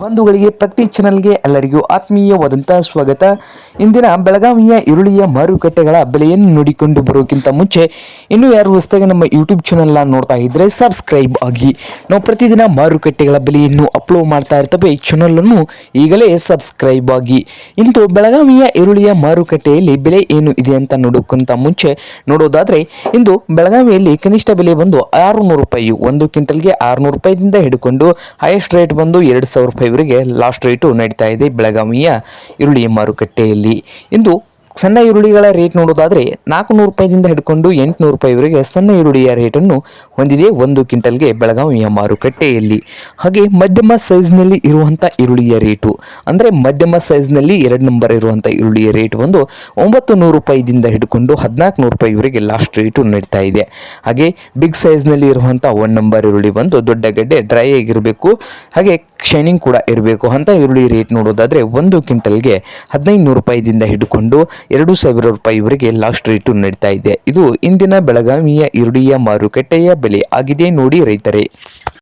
ಬಂಧುಗಳಿಗೆ ಪ್ರತಿ ಚಾನಲ್ಗೆ ಎಲ್ಲರಿಗೂ ಆತ್ಮೀಯವಾದಂತಹ ಸ್ವಾಗತ. ಇಂದಿನ ಬೆಳಗಾವಿಯ ಈರುಳ್ಳಿಯ ಮಾರುಕಟ್ಟೆಗಳ ಬೆಲೆಯನ್ನು ನೋಡಿಕೊಂಡು ಬರೋಕ್ಕಿಂತ ಮುಂಚೆ ಇನ್ನೂ ಯಾರು ಹೊಸದಾಗಿ ನಮ್ಮ ಯೂಟ್ಯೂಬ್ ಚಾನಲ್ನ ನೋಡ್ತಾ ಇದ್ದರೆ ಸಬ್ಸ್ಕ್ರೈಬ್ ಆಗಿ. ನಾವು ಪ್ರತಿದಿನ ಮಾರುಕಟ್ಟೆಗಳ ಬೆಲೆಯನ್ನು ಅಪ್ಲೋಡ್ ಮಾಡ್ತಾ ಇರ್ತವೆ. ಈ ಚಾನಲನ್ನು ಈಗಲೇ ಸಬ್ಸ್ಕ್ರೈಬ್ ಆಗಿ. ಇಂದು ಬೆಳಗಾವಿಯ ಈರುಳ್ಳಿಯ ಮಾರುಕಟ್ಟೆಯಲ್ಲಿ ಬೆಲೆ ಏನು ಇದೆ ಅಂತ ನೋಡೋಕ್ಕಿಂತ ಮುಂಚೆ ನೋಡೋದಾದ್ರೆ, ಇಂದು ಬೆಳಗಾವಿಯಲ್ಲಿ ಕನಿಷ್ಠ ಬೆಲೆ ಬಂದು ಆರುನೂರು ರೂಪಾಯಿ. ಒಂದು ಕ್ವಿಂಟಲ್ಗೆ ಆರುನೂರು ರೂಪಾಯಿದಿಂದ ಹಿಡ್ಕೊಂಡು ಹೈಯೆಸ್ಟ್ ರೇಟ್ ಬಂದು ಎರಡು ಸಾವಿರ ರೂಪಾಯಿವರೆಗೆ ಲಾಸ್ಟ್ ರೇಟು ನಡೀತಾ ಇದೆ ಬೆಳಗಾವಿಯ ಈರುಳ್ಳಿ ಮಾರುಕಟ್ಟೆಯಲ್ಲಿ. ಇಂದು ಸಣ್ಣ ಈರುಳ್ಳಿಗಳ ರೇಟ್ ನೋಡೋದಾದರೆ ನಾಲ್ಕುನೂರು ರೂಪಾಯಿಂದ ಹಿಡ್ಕೊಂಡು ಎಂಟುನೂರು ರೂಪಾಯಿವರೆಗೆ ಸಣ್ಣ ಈರುಳ್ಳಿಯ ರೇಟನ್ನು ಹೊಂದಿದೆ ಒಂದು ಕ್ವಿಂಟಲ್ಗೆ ಬೆಳಗಾವಿಯ ಮಾರುಕಟ್ಟೆಯಲ್ಲಿ. ಹಾಗೆ ಮಧ್ಯಮ ಸೈಜ್ನಲ್ಲಿ ಇರುವಂಥ ಈರುಳ್ಳಿಯ ರೇಟು ಅಂದರೆ ಮಧ್ಯಮ ಸೈಜ್ನಲ್ಲಿ ಎರಡು ನಂಬರ್ ಇರುವಂಥ ಈರುಳ್ಳಿಯ ರೇಟ್ ಒಂದು ಒಂಬತ್ತು ನೂರು ರೂಪಾಯಿದಿಂದ ಹಿಡ್ಕೊಂಡು ಹದಿನಾಲ್ಕು ನೂರು ರೂಪಾಯಿವರೆಗೆ ಲಾಸ್ಟ್ ರೇಟು ನಡೀತಾ ಇದೆ. ಹಾಗೆ ಬಿಗ್ ಸೈಜ್ನಲ್ಲಿ ಇರುವಂಥ ಒನ್ ನಂಬರ್ ಈರುಳ್ಳಿ ಬಂದು ದೊಡ್ಡ ಗಡ್ಡೆ ಡ್ರೈ ಆಗಿರಬೇಕು. ಹಾಗೆ ಶೈನಿಂಗ್ ಕೂಡ ಇರಬೇಕು ಅಂತ ಈರುಳ್ಳಿ ರೇಟ್ ನೋಡೋದಾದರೆ ಒಂದು ಕ್ವಿಂಟಲ್ಗೆ ಹದಿನೈದು ನೂರು ರೂಪಾಯಿದಿಂದ ಹಿಡ್ಕೊಂಡು ಎರಡು ಸಾವಿರ ರೂಪಾಯಿವರೆಗೆ ಲಾಸ್ಟ್ ರೇಟು ನಡೀತಾ ಇದೆ. ಇದು ಇಂದಿನ ಬೆಳಗಾವಿಯ ಈರುಳ್ಳಿಯ ಮಾರುಕಟ್ಟೆಯ ಬೆಲೆ ಆಗಿದೆ ನೋಡಿ ರೈತರೇ.